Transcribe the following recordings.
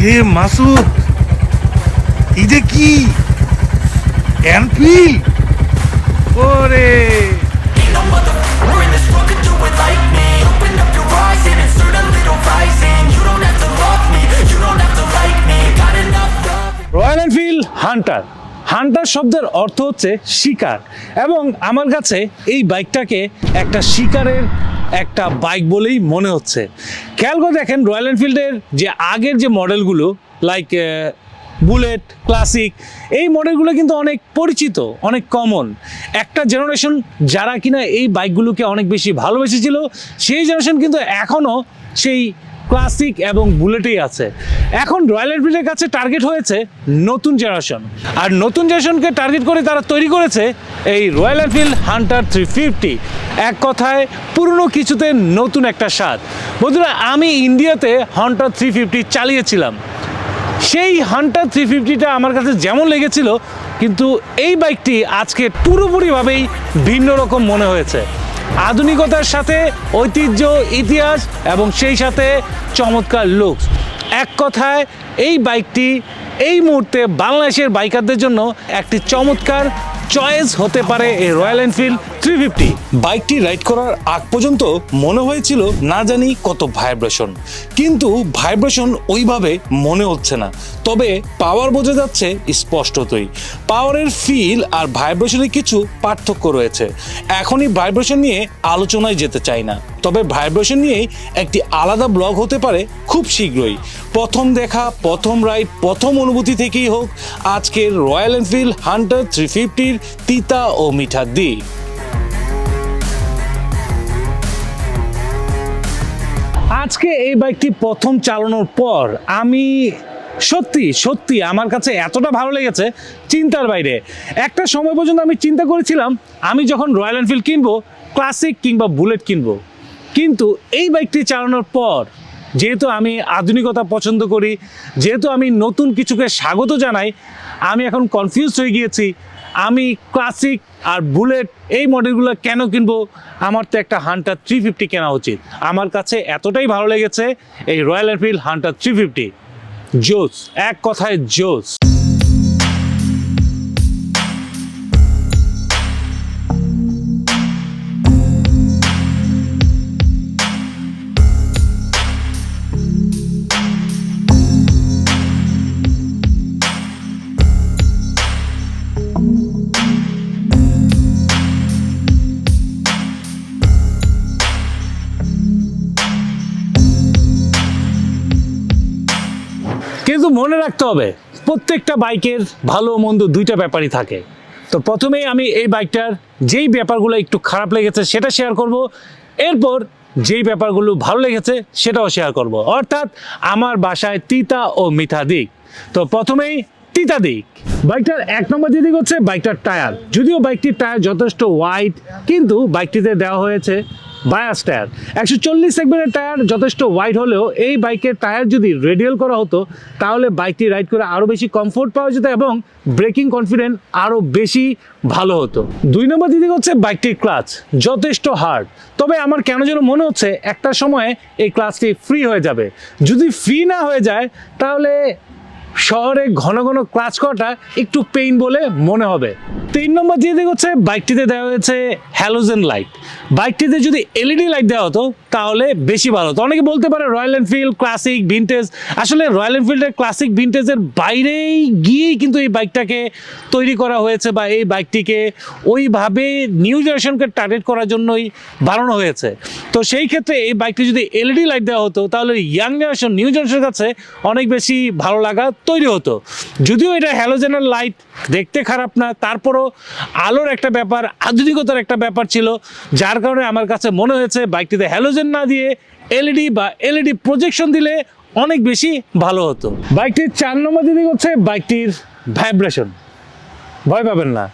হে মাসুদ ইদে কি? Enfield Royal Enfield Hunter. Hunter শব্দের অর্থ হচ্ছে শিকার। এবং আমার কাছে এই বাইকটাকে একটা শিকারের একটা বাইক বলেই মনে হচ্ছে। খেয়াল করে দেখেন রয়্যাল এনফিল্ডের যে আগের যে মডেলগুলো লাইক বুলেট ক্লাসিক এই মডেলগুলো কিন্তু অনেক পরিচিত, অনেক কমন একটা জেনারেশন যারা কিনা এই বাইকগুলোকে অনেক বেশি ভালোবেসেছিল, সেই জেনারেশন কিন্তু এখনও সেই ক্লাসিক এবং বুলেটেই আছে। এখন রয়্যাল এনফিল্ডের কাছে টার্গেট হয়েছে নতুন জেনারেশন। আর নতুন জেনারেশনকে টার্গেট করে তারা তৈরি করেছে এই Royal Enfield Hunter three fifty. এক কথায়, পুরনো কিছুতে নতুন একটা স্বাদ। বন্ধুরা, আমি ইন্ডিয়াতে হান্টার থ্রি ফিফটি চালিয়েছিলাম। সেই হান্টার থ্রি ফিফটিটা আমার কাছে যেমন লেগেছিল, কিন্তু এই বাইকটি আজকে পুরোপুরিভাবেই ভিন্ন রকম মনে হয়েছে। আধুনিকতার সাথে ঐতিহ্য, ইতিহাস এবং সেই সাথে চমৎকার লুক এক কথায়, এই বাইকটি এই মুহূর্তে বাংলাদেশের বাইকারদের জন্য একটি চমৎকার চয়েস হতে পারে এই রয়্যাল এনফিল্ড থ্রি ফিফটি বাইকটি রাইড করার আগ পর্যন্ত মনে হয়েছিল না জানি কত ভাইব্রেশন। কিন্তু ভাইব্রেশন ওইভাবে মনে হচ্ছে না। তবে পাওয়ার বোঝা যাচ্ছে স্পষ্টতই। পাওয়ারের ফিল আর ভাইব্রেশনের কিছু পার্থক্য রয়েছে। এখনই ভাইব্রেশন নিয়ে আলোচনায় যেতে চাই না। তবে ভাইব্রেশন নিয়েই একটি আলাদা ব্লগ হতে পারে খুব শীঘ্রই। প্রথম দেখা, প্রথম রাইড প্রথম অনুভূতি থেকেই হোক, আজকের রয়্যাল এনফিল্ড হান্টার থ্রি ফিফটির তিতা ও মিঠা দিক আজকে এই বাইকটি প্রথম চালানোর পর আমি সত্যি সত্যি আমার কাছে এতটা ভালো লেগেছে চিন্তার বাইরে। একটা সময় পর্যন্ত আমি চিন্তা করেছিলাম, আমি যখন রয়্যাল এনফিল্ড কিনবো ক্লাসিক কিংবা বুলেট কিনবো। কিন্তু এই বাইকটি চালানোর পর, যেহেতু আমি আধুনিকতা পছন্দ করি, যেহেতু আমি নতুন কিছুকে স্বাগত জানাই, আমি এখন কনফিউজ হয়ে গিয়েছি, আমি ক্লাসিক আর বুলেট এই মডেলগুলো কেন কিনবো? আমার তো একটা হান্টার থ্রি ফিফটি কেনা উচিত। আমার কাছে এতটাই ভালো লেগেছে এই Royal Enfield Hunter three fifty জোস এক কথায় জোস কিন্তু মনে রাখতে হবে, প্রত্যেকটা বাইকের ভালো মন্দ দুইটা ব্যাপারই থাকে। তো প্রথমেই আমি এই বাইকটার যেই ব্যাপারগুলো একটু খারাপ লেগেছে সেটা শেয়ার করব, এরপর যেই ব্যাপারগুলো ভালো লেগেছে সেটাও শেয়ার করব। অর্থাৎ আমার বাসায় তিতা ও মিঠা দিক। তো প্রথমেই তিতা দিক। বাইকটার এক নম্বর যে দিক হচ্ছে বাইকটার টায়ার। যদিও বাইকটির টায়ার যথেষ্ট ওয়াইড কিন্তু বাইকটিতে দেওয়া হয়েছে বায়াস টায়ার। একশো চল্লিশ সেগমেন্টের টায়ার যথেষ্ট ওয়াইড হলেও এই বাইকের টায়ার যদি রেডিয়াল করা হতো, তাহলে বাইকটি রাইড করে আরও বেশি কমফোর্ট পাওয়া যেত এবং ব্রেকিং কনফিডেন্ট আরও বেশি ভালো হতো। দুই নম্বর দিক হচ্ছে বাইকটির ক্লাচ যথেষ্ট হার্ড তবে আমার কেন যেন মনে হচ্ছে, একটা সময়ে এই ক্লাচটি ফ্রি হয়ে যাবে। যদি ফ্রি না হয়ে যায়, তাহলে শহরে ঘন ঘন ক্লাচ করাটা একটু পেইন বলে মনে হবে। তিন নম্বর দিয়ে দিক হচ্ছে, বাইকটিতে দেওয়া হয়েছে হ্যালোজেন লাইট বাইকটিতে যদি এলইডি লাইট দেওয়া হতো, তাহলে বেশি ভালো হতো। অনেকে বলতে পারে রয়্যাল এনফিল্ড ক্লাসিক ভিনটেজ আসলে রয়্যাল এনফিল্ডের ক্লাসিক ভিনটেজের বাইরেই গিয়েই কিন্তু এই বাইকটাকে তৈরি করা হয়েছে বা এই বাইকটিকে ওইভাবে নিউ জেনারেশনকে টার্গেট করার জন্যই বানানো হয়েছে। তো সেই ক্ষেত্রে এই বাইকটি যদি এলইডি লাইট দেওয়া হতো, তাহলে ইয়াং জেনারেশন নিউ জেনারেশনের কাছে অনেক বেশি ভালো লাগা। তৈরি হতো। যদিও এটা হ্যালোজেনার লাইট দেখতে খারাপ না, তারপরও আলোর একটা ব্যাপার, আধুনিকতার একটা ব্যাপার ছিল, যার কারণে আমার কাছে মনে হয়েছে বাইকটিতে হ্যালোজেন না দিয়ে এলইডি বা এলইডি প্রজেকশন দিলে অনেক বেশি ভালো হতো। বাইকটির চার নম্বর দিদি হচ্ছে বাইকটির ভাইব্রেশন ভয় পাবেন না।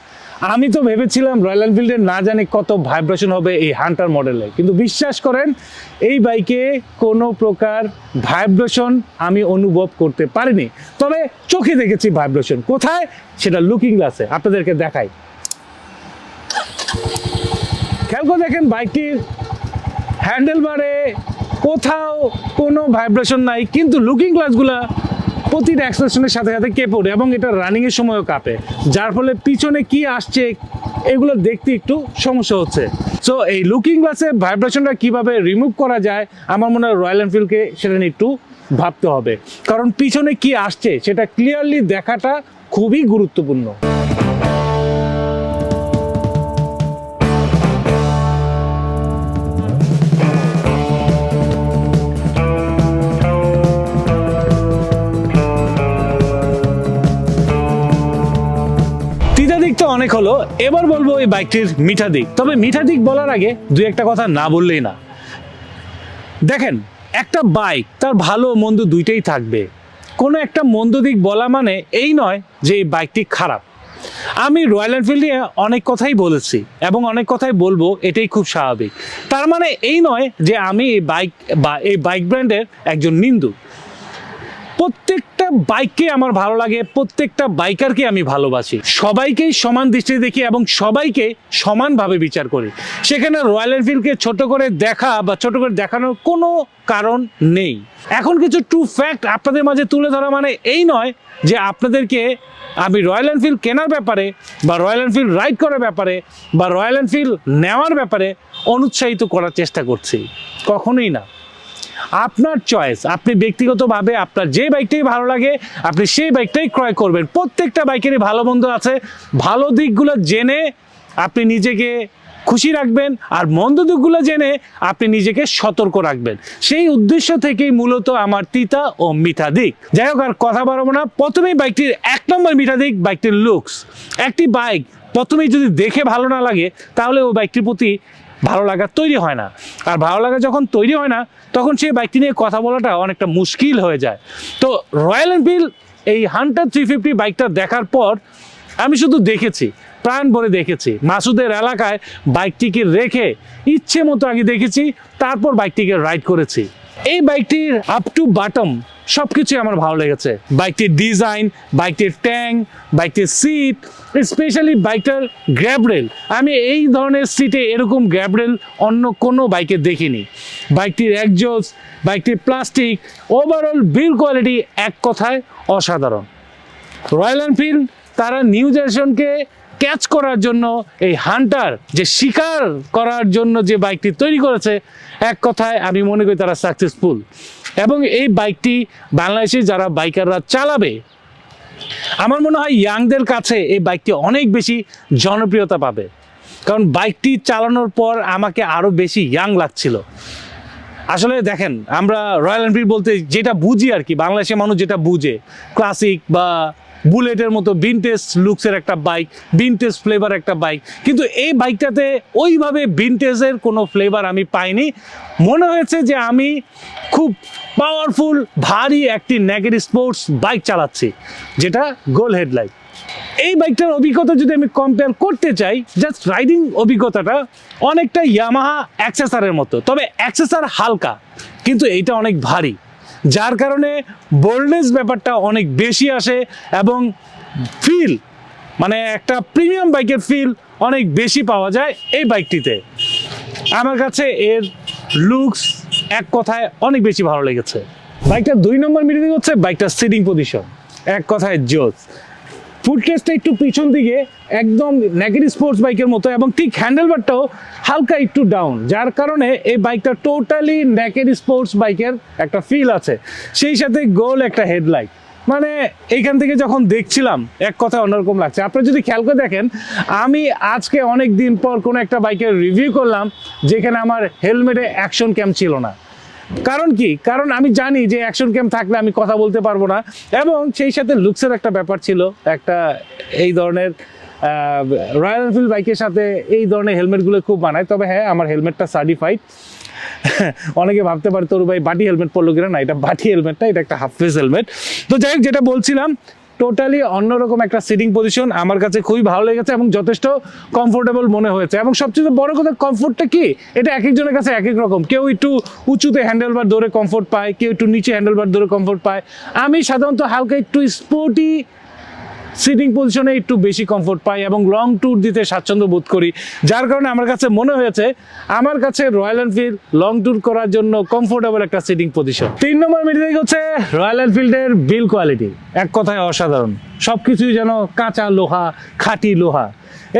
আমি তো ভেবেছিলাম রয়্যাল এনফিল্ডের না জানি কত ভাইব্রেশন হবে এই হান্টার মডেলে কিন্তু বিশ্বাস করেন, এই বাইকে কোনো প্রকার ভাইব্রেশন আমি অনুভব করতে পারিনি। তবে চোখে দেখেছি ভাইব্রেশন কোথায়? সেটা লুকিং গ্লাসে আপনাদেরকে দেখাই। খেয়াল করে দেখেন বাইকটির হ্যান্ডেল বারে কোথাও কোনো ভাইব্রেশন নাই, কিন্তু লুকিং গ্লাসগুলা প্রতিটা অ্যাক্সেলেশনের সাথে সাথে কেঁপে ওঠে এবং এটা রানিংয়ের সময়ও কাঁপে। যার ফলে পিছনে কি আসছে, এগুলো দেখতে একটু সমস্যা হচ্ছে। সো এই লুকিং গ্লাসে ভাইব্রেশনটা কীভাবে রিমুভ করা যায়, আমার মনে হয় রয়্যাল এনফিল্ডকে সেটা নিয়ে একটু ভাবতে হবে। কারণ পিছনে কি আসছে, সেটা ক্লিয়ারলি দেখাটা খুবই গুরুত্বপূর্ণ। অনেক হলো, এবার বলব এই বাইকটির মিঠা দিক। তবে মিঠা দিক বলার আগে দুই একটা কথা না বললেই না। দেখেন, একটা বাইক তার ভালো মন্দ দুইটাই থাকবে। কোনো একটা মন্দ দিক বলা মানে এই নয় যে এই বাইকটি খারাপ। আমি রয়্যাল এনফিল্ড নিয়ে অনেক কথাই বলেছি এবং অনেক কথাই বলব, এটাই খুব স্বাভাবিক। তার মানে এই নয় যে আমি এই বাইক বা এই বাইক ব্র্যান্ডের একজন নিন্দু প্রত্যেকটা বাইককে আমার ভালো লাগে, প্রত্যেকটা বাইকারকে আমি ভালোবাসি। সবাইকেই সমান দৃষ্টিতে দেখি এবং সবাইকে সমানভাবে বিচার করি। সেখানে রয়্যাল এনফিল্ডকে ছোট করে দেখা বা ছোট করে দেখানোর কোনো কারণ নেই। এখন কিছু ট্রু ফ্যাক্ট আপনাদের মাঝে তুলে ধরা মানে এই নয় যে আপনাদেরকে আমি রয়্যাল এনফিল্ড কেনার ব্যাপারে বা রয়্যাল এনফিল্ড রাইড করার ব্যাপারে বা রয়্যাল এনফিল্ড নেওয়ার ব্যাপারে অনুৎসাহিত করার চেষ্টা করছি। কখনোই না। আপনার চয়েস আপনি ব্যক্তিগতভাবে আপনার যে বাইকটাই ভালো লাগে, আপনি সেই বাইকটাই ক্রয় করবেন। প্রত্যেকটা বাইকেরই ভালো মন্দ আছে। ভালো দিকগুলো জেনে আপনি নিজেকে খুশি রাখবেন আর মন্দ দিকগুলো জেনে আপনি নিজেকে সতর্ক রাখবেন। সেই উদ্দেশ্য থেকেই মূলত আমার তিতা ও মিঠা দিক। যাই হোক, আর কথা বাড়াবো না। প্রথমেই বাইকটির এক নম্বর মিঠা দিক বাইকটির লুকস একটি বাইক প্রথমেই যদি দেখে ভালো না লাগে, তাহলে ওই বাইকটির প্রতি ভালো লাগা তৈরি হয় না। আর ভালো লাগা যখন তৈরি হয় না, তখন সেই বাইকটি নিয়ে কথা বলাটা অনেকটা মুশকিল হয়ে যায়। তো রয়্যাল এনফিল্ড এই হান্টার থ্রি ফিফটি বাইকটা দেখার পর আমি শুধু দেখেছি, প্রাণ ভরে দেখেছি। মাসুদের এলাকায় বাইকটিকে রেখে ইচ্ছে মতো আগে দেখেছি, তারপর বাইকটিকে রাইড করেছি। এই বাইকটির আপ টু বাটম সব কিছুই আমার ভালো লেগেছে। বাইকটির ডিজাইন বাইকটির ট্যাং বাইকটির সিট স্পেশালি বাইকটার গ্র্যাবরেল আমি এই ধরনের সিটে এরকম গ্র্যাবরেল অন্য কোনো বাইকে দেখিনি। বাইকটির একজোস বাইকটির প্লাস্টিক ওভারঅল বিল কোয়ালিটি এক কথায় অসাধারণ। রয়্যাল এনফিল্ড তারা নিউ জেনারেশনকে ক্যাচ করার জন্য এই হান্টার যে শিকার করার জন্য যে বাইকটি তৈরি করেছে, এক কথায় আমি মনে করি তারা সাকসেসফুল এবং এই বাইকটি বাংলাদেশে যারা বাইকাররা চালাবে, আমার মনে হয় ইয়াংদের কাছে এই বাইকটি অনেক বেশি জনপ্রিয়তা পাবে। কারণ বাইকটি চালানোর পর আমাকে আরও বেশি ইয়াং লাগছিল। আসলে দেখেন, আমরা রয়্যাল এনফিল্ড বলতে যেটা বুঝি আর কি, বাংলাদেশের মানুষ যেটা বুঝে ক্লাসিক বা বুলেটের মতো ভিনটেজ লুকসের একটা বাইক ভিনটেজ ফ্লেভার একটা বাইক কিন্তু এই বাইকটাতে ওইভাবে ভিনটেজের কোনো ফ্লেভার আমি পাইনি। মনে হয়েছে যে আমি খুব পাওয়ারফুল ভারী একটি নেগেট স্পোর্টস বাইক চালাচ্ছি, যেটা গোল হেডলাইট এই বাইকটার অভিজ্ঞতা যদি আমি কম্পেয়ার করতে চাই জাস্ট রাইডিং অভিজ্ঞতাটা অনেকটা ইয়ামাহা অ্যাক্সেসারের মতো, তবে অ্যাক্সেসার হালকা, কিন্তু এইটা অনেক ভারী। যার কারণে বোল্ডনেস ব্যাপারটা অনেক বেশি আসে এবং ফিল মানে একটা প্রিমিয়াম বাইকের ফিল অনেক বেশি পাওয়া যায় এই বাইকটিতে আমার কাছে এর লুকস এক কথায় অনেক বেশি ভালো লেগেছে। বাইকটা দুই নম্বর মিটিং হচ্ছে বাইকটা সিটিং পজিশন এক কথায় জোস ফুটকেসটা একটু পিছন দিকে, একদম নেগেটিভ স্পোর্টস বাইকের মতো, এবং ঠিক হ্যান্ডেলবারটাও হালকা একটু ডাউন যার কারণে এই বাইকটা টোটালি নেগেটিভ স্পোর্টস বাইকের একটা ফিল আছে। সেই সাথে গোল একটা হেডলাইট মানে এইখান থেকে যখন দেখছিলাম, এক কথা অন্যরকম লাগছে। আপনারা যদি খেয়াল করে দেখেন, আমি আজকে অনেক দিন পর কোনো একটা বাইকের রিভিউ করলাম, যেখানে আমার হেলমেটে অ্যাকশন ক্যাম্প ছিল না। কারণ কি? কারণ আমি জানি যে অ্যাকশন ক্যাম্প থাকলে আমি কথা বলতে পারব না। এবং সেই সাথে লুকসের একটা ব্যাপার ছিল। একটা এই ধরনের রয়্যাল এনফিল্ড বাইকের সাথে এই ধরনের হেলমেটগুলো খুব মানায় তবে হ্যাঁ আমার হেলমেটটা সার্টিফাইড অনেকে ভাবতে পারে, তোর ভাই বাটি হেলমেট পরলো কিনা? না, এটা বাটি হেলমেটটা, এটা একটা হাফ ফেস হেলমেট তো যাই হোক, যেটা বলছিলাম টোটালি অন্যরকম একটা সিটিং পজিশন আমার কাছে খুবই ভালো লেগেছে এবং যথেষ্ট কমফোর্টেবল মনে হয়েছে। এবং সবচেয়ে বড় কথা কমফোর্টটা কি? এটা এক একজনের কাছে এক এক রকম। কেউ একটু উঁচুতে হ্যান্ডেলবার ধরে কমফোর্ট পায়, কেউ একটু নিচে হ্যান্ডেলবার ধরে কমফোর্ট পায়। আমি সাধারণত হালকা একটু স্পোর্টি সিটিং পজিশনে একটু বেশি কমফোর্ট পাই এবং লং ট্যুর দিতে স্বাচ্ছন্দ্য বোধ করি। যার কারণে আমার কাছে মনে হয়েছে, আমার কাছে রয়্যাল এনফিল্ড লং ট্যুর করার জন্য কমফোর্টেবল একটা সিটিং পজিশন তিন নম্বর মিডিয়াম হচ্ছে রয়্যাল এনফিল্ডের বিল কোয়ালিটি এক কথায় অসাধারণ। সব কিছুই যেন কাঁচা লোহা, খাঁটি লোহা।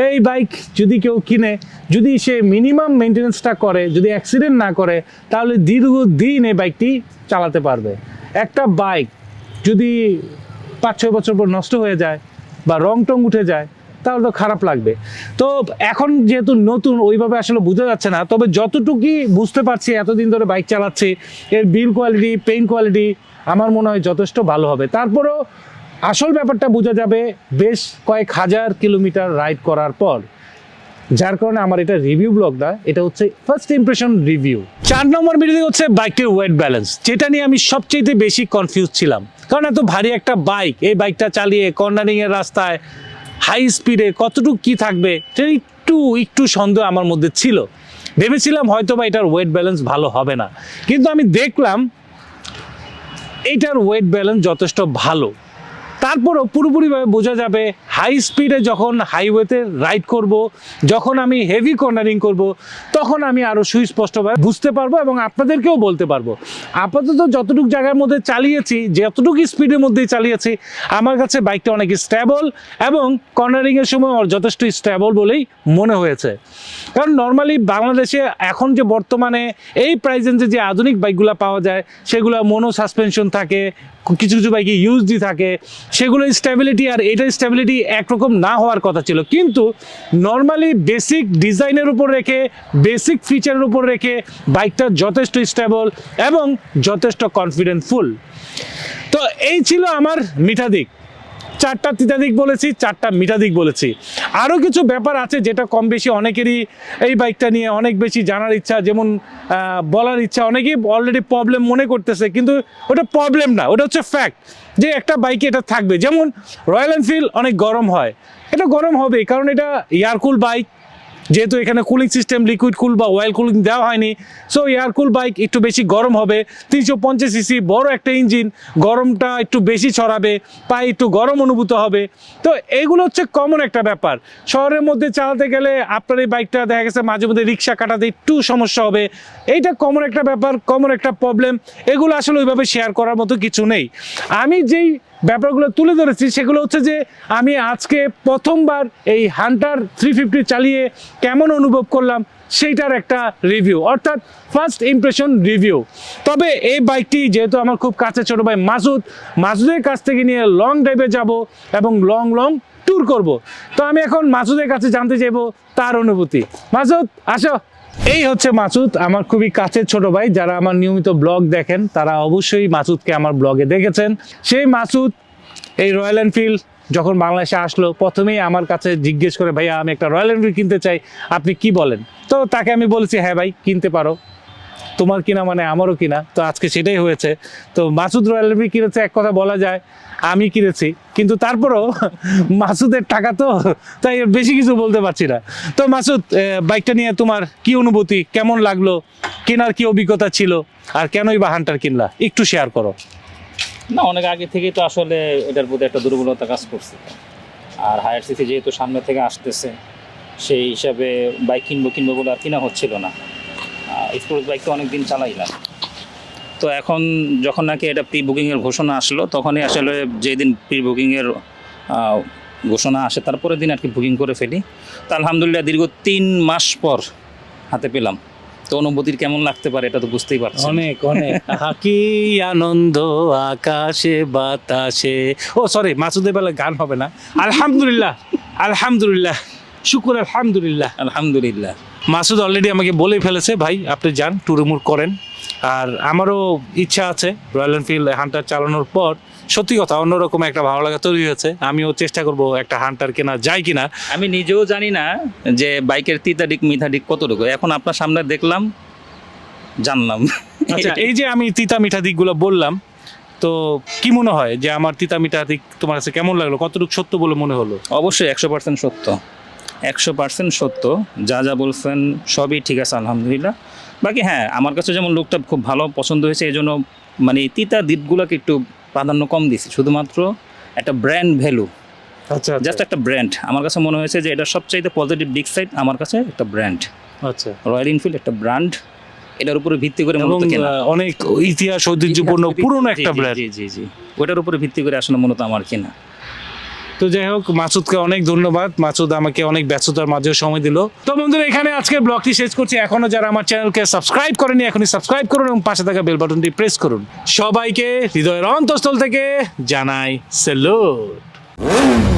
এই বাইক যদি কেউ কিনে, যদি সে মিনিমাম মেনটেন্যান্সটা করে, যদি অ্যাক্সিডেন্ট না করে, তাহলে দীর্ঘদিন এই বাইকটি চালাতে পারবে। একটা বাইক যদি পাঁচ ছয় বছর পর নষ্ট হয়ে যায় বা রং টং উঠে যায়, তাহলে তো খারাপ লাগবে। তো এখন যেহেতু নতুন, ওইভাবে আসলে বোঝা যাচ্ছে না। তবে যতটুকুই বুঝতে পারছি, এতদিন ধরে বাইক চালাচ্ছি, এর বিল কোয়ালিটি পেইন কোয়ালিটি আমার মনে হয় যথেষ্ট ভালো হবে। তারপরেও আসল ব্যাপারটা বোঝা যাবে বেশ কয়েক হাজার কিলোমিটার রাইড করার পর। যার কারণে আমার এটা রিভিউ ব্লগ না, এটা হচ্ছে ফার্স্ট ইমপ্রেশন রিভিউ চার নম্বর মিটিং হচ্ছে বাইকের ওয়েট ব্যালেন্স যেটা নিয়ে আমি সবচেয়ে বেশি কনফিউজ ছিলাম। কারণ এত ভারী একটা বাইক এই বাইকটা চালিয়ে কর্নারিং এর রাস্তায় হাই স্পিডে কতটুকু কি থাকবে সেটা একটু একটু সন্দেহ আমার মধ্যে ছিল। ভেবেছিলাম হয়তো বা এটার ওয়েট ব্যালেন্স ভালো হবে না। কিন্তু আমি দেখলাম এইটার ওয়েট ব্যালেন্স যথেষ্ট ভালো। তারপরও পুরোপুরিভাবে বোঝা যাবে হাই স্পিডে যখন হাইওয়েতে রাইড করব, যখন আমি হেভি কর্নারিং করব, তখন আমি আরও সুস্পষ্টভাবে বুঝতে পারব এবং আপনাদেরকেও বলতে পারব। আপাতত যতটুকু জায়গার মধ্যে চালিয়েছি, যতটুকু স্পিডের মধ্যেই চালিয়েছি, আমার কাছে বাইকটা অনেক স্ট্যাবল এবং কর্নারিংয়ের সময় ওর যথেষ্ট স্ট্যাবল বলেই মনে হয়েছে। কারণ নর্মালি বাংলাদেশে এখন যে বর্তমানে এই রেঞ্জে যে আধুনিক বাইকগুলো পাওয়া যায়, সেগুলো মোনো সাসপেনশন থাকে কিছু কিছু বাইকে ইউজ ইউজডি থাকে। সেগুলো স্টেবিলিটি আর এটা স্টেবিলিটি একরকম না হওয়ার কথা ছিল। কিন্তু নর্মালি বেসিক ডিজাইনের উপর রেখে বেসিক ফিচারের উপর রেখে বাইকটা যথেষ্ট স্টেবল এবং যথেষ্ট কনফিডেন্টফুল তো এই ছিল আমার মিঠা দিক চারটা তিতা দিক বলেছি, চারটা মিঠা দিক বলেছি। আরও কিছু ব্যাপার আছে যেটা কম বেশি অনেকেরই এই বাইকটা নিয়ে অনেক বেশি জানার ইচ্ছা, যেমন বলার ইচ্ছা, অনেকেই অলরেডি প্রবলেম মনে করতেছে, কিন্তু ওটা প্রবলেম না, ওটা হচ্ছে ফ্যাক্ট যে একটা বাইকে এটা থাকবে। যেমন রয়্যাল এনফিল্ড অনেক গরম হয়। এটা গরম হবে, কারণ এটা এয়ারকুল বাইক যেহেতু এখানে কুলিং সিস্টেম লিকুইড কুল বা অয়েল কুলিং দেওয়া হয়নি সো এয়ার কুল বাইক একটু বেশি গরম হবে। তিনশো পঞ্চাশ সিসি বড় একটা ইঞ্জিন গরমটা একটু বেশি ছড়াবে, পায়ে একটু গরম অনুভূত হবে। তো এইগুলো হচ্ছে কমন একটা ব্যাপার। শহরের মধ্যে চালাতে গেলে আপনার এই বাইকটা দেখা গেছে মাঝে মধ্যে রিক্সা কাটাতে একটু সমস্যা হবে। এইটা কমন একটা ব্যাপার কমন একটা প্রবলেম এগুলো আসলে ওইভাবে শেয়ার করার মতো কিছু নেই। আমি যেই ব্যাপারগুলো তুলে ধরেছি, সেগুলো হচ্ছে যে আমি আজকে প্রথমবার এই হান্টার থ্রি ফিফটি চালিয়ে কেমন অনুভব করলাম সেইটার একটা রিভিউ অর্থাৎ ফার্স্ট ইমপ্রেশন রিভিউ তবে এই বাইকটি যেহেতু আমার খুব কাছে ছোট ভাই মাসুদ, মাসুদের কাছ থেকে নিয়ে লং ড্রাইভে যাব এবং লং লং ট্যুর করব। তো আমি এখন মাসুদের কাছে জানতে চাইব তার অনুভূতি। মাসুদ, আসো। এই হচ্ছে মাসুদ, আমার খুবই কাছের ছোট ভাই, যারা আমার নিয়মিত ব্লগ দেখেন, তারা অবশ্যই মাসুদকে আমার ব্লগে দেখেছেন। সেই মাসুদ, এই রয়্যাল এনফিল্ড যখন বাংলাদেশে আসলো, প্রথমেই আমার কাছে জিজ্ঞেস করে, ভাইয়া, আমি একটা রয়্যাল এনফিল্ড কিনতে চাই, আপনি কি বলেন? তো তাকে আমি বলেছি হ্যাঁ ভাই, কিনতে পারো। তোমার কিনা মানে আমারও কিনা, তো আজকে সেটাই হয়েছে। তো মাসুদ রয়্যাল এনফিল্ড কিনেছে, এক কথা বলা যায়, আমি কিনেছি, কিন্তু তারপরও মাসুদের টাকা তো, তাই বেশি কিছু বলতে পারছি না। তো মাসুদ বাইকটা নিয়ে তোমার কি অনুভূতি, কেমন লাগল, কেনার কি অভিজ্ঞতা ছিল, আর কেনই বা হান্টার কিনলা? একটু শেয়ার করো। না, অনেক আগে থেকেই তো আসলে এটার প্রতি একটা দুর্বলতা কাজ করছে। আর হায়ার সিসি যেহেতু সামনে থেকে আসতেছে, সেই হিসাবে বাইক কিনবো কিনবো বলে আর কিনা হচ্ছিল না। স্পোর্টস বাইক তো অনেক দিন চালাইলাম তো এখন যখন নাকি এটা প্রি বুকিংয়ের ঘোষণা আসলো তখনই আসলে যেদিন প্রি বুকিংয়ের ঘোষণা আসে তারপরের দিন আর কি বুকিং করে ফেলি। তো আলহামদুলিল্লাহ দীর্ঘ তিন মাস পর হাতে পেলাম। তো অনুভূতির কেমন লাগতে পারে এটা তো বুঝতেই পারছি অনেক অনেক। আহা, কি আনন্দ আকাশে বাতাসে। ও সরি মাসুদের বেলা গান হবে না। আলহামদুলিল্লাহ আলহামদুলিল্লাহ। শুকুর আলহামদুলিল্লাহ। আলহামদুলিল্লাহ। মাসুদ অলরেডি আমাকে বলেই ফেলেছে ভাই আপনি যান টুরুমুর করেন। আর আমারও ইচ্ছা আছে রয়্যাল এনফিল্ড হান্টার চালানোর পর। সত্যি কথা অন্যরকম একটা ভালো লাগা তৈরি হয়েছে। আমিও চেষ্টা করব একটা হান্টার কেনা যায় কিনা। আমি নিজেও জানি না যে বাইকের তিতা দিক মিঠা দিক কতটুকু। এখন আপনার সামনে দেখলাম জানলাম। আচ্ছা এই যে আমি তিতা মিঠা দিকগুলো বললাম তো কি মনে হয় যে আমার তিতা মিঠা দিক তোমার কাছে কেমন লাগল? কতটুকু সত্য বলে মনে হলো? অবশ্যই একশো পার্সেন্ট সত্য। একশো পার্সেন্ট সত্য। যা যা বলছেন সবই ঠিক আছে আলহামদুলিল্লাহ। বাকি হ্যাঁ আমার কাছে যেমন লোকটা খুব ভালো পছন্দ হয়েছে এই জন্য মানে তিতা দ্বীপগুলোকে একটু প্রাধান্য কম দিছি শুধুমাত্র একটা ব্র্যান্ড ভ্যালু আচ্ছা জাস্ট একটা ব্র্যান্ড আমার কাছে মনে হয়েছে যে এটা সবচাইতে পজিটিভ দিক সাইড আমার কাছে একটা ব্র্যান্ড আচ্ছা। রয়্যাল এনফিল্ড একটা ব্র্যান্ড এটার উপরে ভিত্তি করে এবং মূলত কেনা অনেক ইতিহাস ঐতিহ্যপূর্ণ পুরনো একটা ব্র্যান্ড জি জি জি। ওটার উপরে ভিত্তি করে আসলে মূলত আমার কেনা। তো যাই হোক, মাসুদকে অনেক ধন্যবাদ। মাসুদ আমাকে অনেক ব্যস্ততার মাঝেও সময় দিল। তো বন্ধুরা, এখানে আজকে ব্লগটি শেষ করছি। এখনও যারা আমার চ্যানেলকে সাবস্ক্রাইব করেনি এখনই সাবস্ক্রাইব করুন এবং পাশে থাকা বেল বাটনটি প্রেস করুন। সবাইকে হৃদয়ের অন্তঃস্থল থেকে জানাই সেলুট